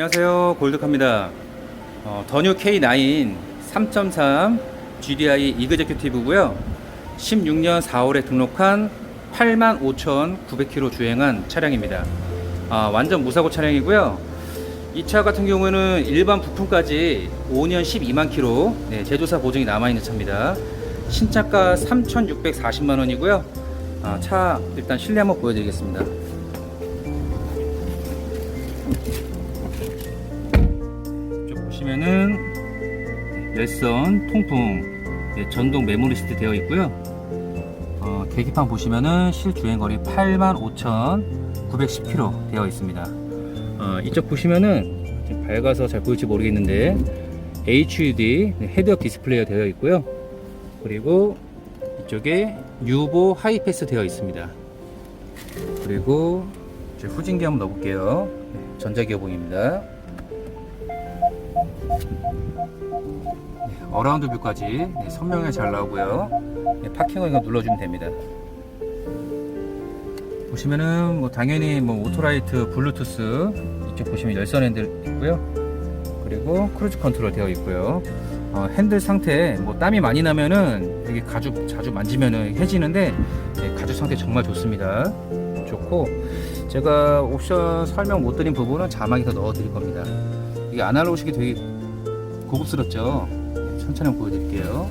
안녕하세요. 골드카입니다. 어, 더뉴 K9 3.3 GDI 이그제큐티브고요. 16년 4월에 등록한 85,900km 주행한 차량입니다. 아, 완전 무사고 차량이고요. 이 차 같은 경우에는 일반 부품까지 5년 12만 km 네, 제조사 보증이 남아있는 차입니다. 신차가 3,640만원이고요. 아, 차 일단 실내 한번 보여드리겠습니다 보시면은 열선 통풍 네, 전동 메모리 시트 되어 있고요. 어, 계기판 보시면은 실주행 거리 85,910km 되어 있습니다. 어, 이쪽 보시면은 밝아서 잘 보일지 모르겠는데 HUD 네, 헤드업 디스플레이가 되어 있고요. 그리고 이쪽에 유보 하이패스 되어 있습니다. 그리고 후진기 한번 넣어볼게요. 네, 전자기어봉입니다. 어라운드 뷰까지 네, 선명하게 잘 나오고요. 네, 파킹을 이거 눌러주면 됩니다. 보시면은 뭐 당연히 뭐 오토라이트, 블루투스 이쪽 보시면 열선 핸들 있고요. 그리고 크루즈 컨트롤 되어 있고요. 어, 핸들 상태 뭐 땀이 많이 나면은 여기 가죽 자주 만지면은 해지는데 네, 가죽 상태 정말 좋습니다. 좋고 제가 옵션 설명 못 드린 부분은 자막에 더 넣어 드릴 겁니다. 이게 아날로그식이 되게 고급스럽죠. 천천히 한번 보여드릴게요.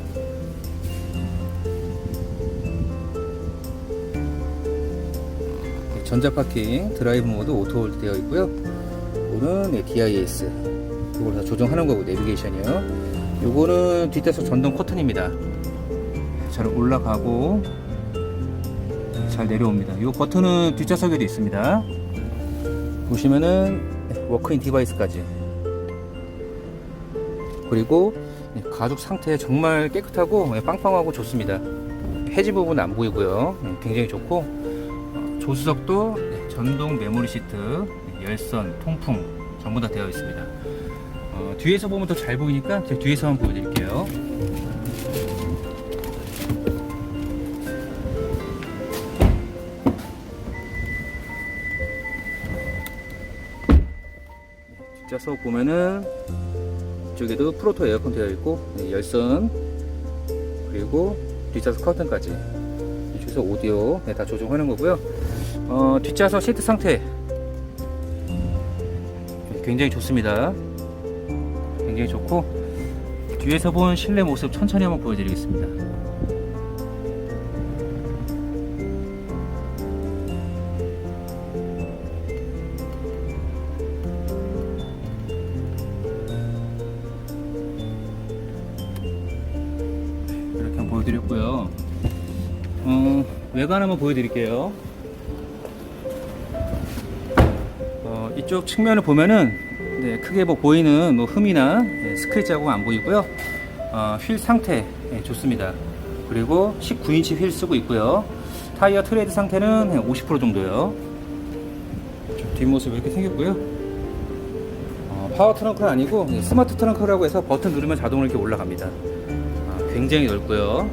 네, 전자 파킹, 드라이브 모드 오토 홀드 되어 있고요. 이거는 네, DIS. 이걸 다 조정하는 거고 내비게이션이요. 요거는 뒷좌석 전동 커튼입니다. 잘 올라가고 잘 내려옵니다. 이 버튼은 뒷좌석에도 있습니다. 보시면은 네, 워크인 디바이스까지 그리고 네, 가죽 상태 정말 깨끗하고 네, 빵빵하고 좋습니다. 해지 부분 안 보이고요. 네, 굉장히 좋고 어, 조수석도 네, 전동 메모리 시트, 네, 열선, 통풍 전부 다 되어 있습니다. 어, 뒤에서 보면 더 잘 보이니까 제가 뒤에서 한번 보여드릴게요. 뒷좌석 보면은 이쪽에도 프로토 에어컨 되어 있고 네, 열선 그리고 뒷좌석 커튼까지 이쪽에서 오디오 네, 다 조정하는 거고요. 어, 뒷좌석 시트 상태. 굉장히 좋습니다. 굉장히 좋고 뒤에서 본 실내 모습 천천히 한번 보여드리겠습니다 보여드렸고요. 어, 외관 한번 보여드릴게요. 어, 이쪽 측면을 보면은 네, 크게 뭐 보이는 뭐 흠이나 네, 스크래치 자국 안 보이고요. 어, 휠 상태 네, 좋습니다. 그리고 19인치 휠 쓰고 있고요. 타이어 트레이드 상태는 50% 정도요. 좀 뒷모습 이렇게 생겼고요. 어, 파워 트렁크는 아니고 네, 스마트 트렁크라고 해서 버튼 누르면 자동으로 이렇게 올라갑니다. 아, 굉장히 넓고요.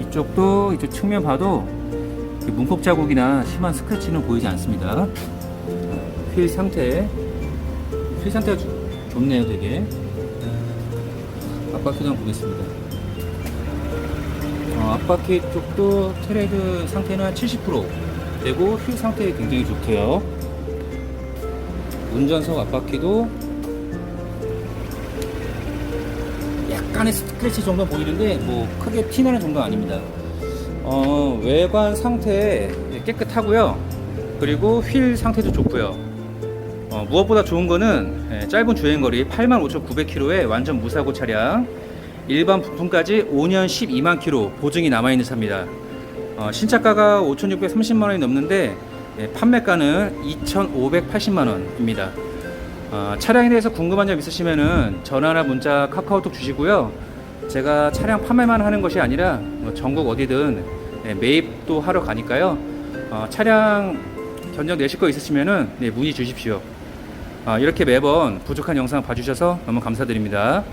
이쪽도 이쪽 측면 봐도 문콕 자국이나 심한 스크래치는 보이지 않습니다. 휠 상태, 휠 상태가 좋- 좋네요, 되게. 앞바퀴도 한번 보겠습니다. 어, 앞바퀴 쪽도 트레드 상태는 한 70% 되고 휠 상태 굉장히 좋고요. 운전석 앞바퀴도 약간의 스크래치 정도 보이는데 뭐 크게 티나는 정도는 아닙니다. 어, 외관 상태 깨끗하고요. 그리고 휠 상태도 좋고요. 어, 무엇보다 좋은 거는 예, 짧은 주행거리 85,900km의 완전 무사고 차량 일반 부품까지 5년 12만 km 보증이 남아있는 차입니다. 어, 신차가가 5,630만 원이 넘는데 예, 판매가는 2,580만 원입니다. 어, 차량에 대해서 궁금한 점 있으시면은 전화나 문자 카카오톡 주시고요. 제가 차량 판매만 하는 것이 아니라 뭐 전국 어디든 네, 매입도 하러 가니까요. 어, 차량 견적 내실 거 있으시면은 네, 문의 주십시오. 아, 이렇게 매번 부족한 영상 봐주셔서 너무 감사드립니다.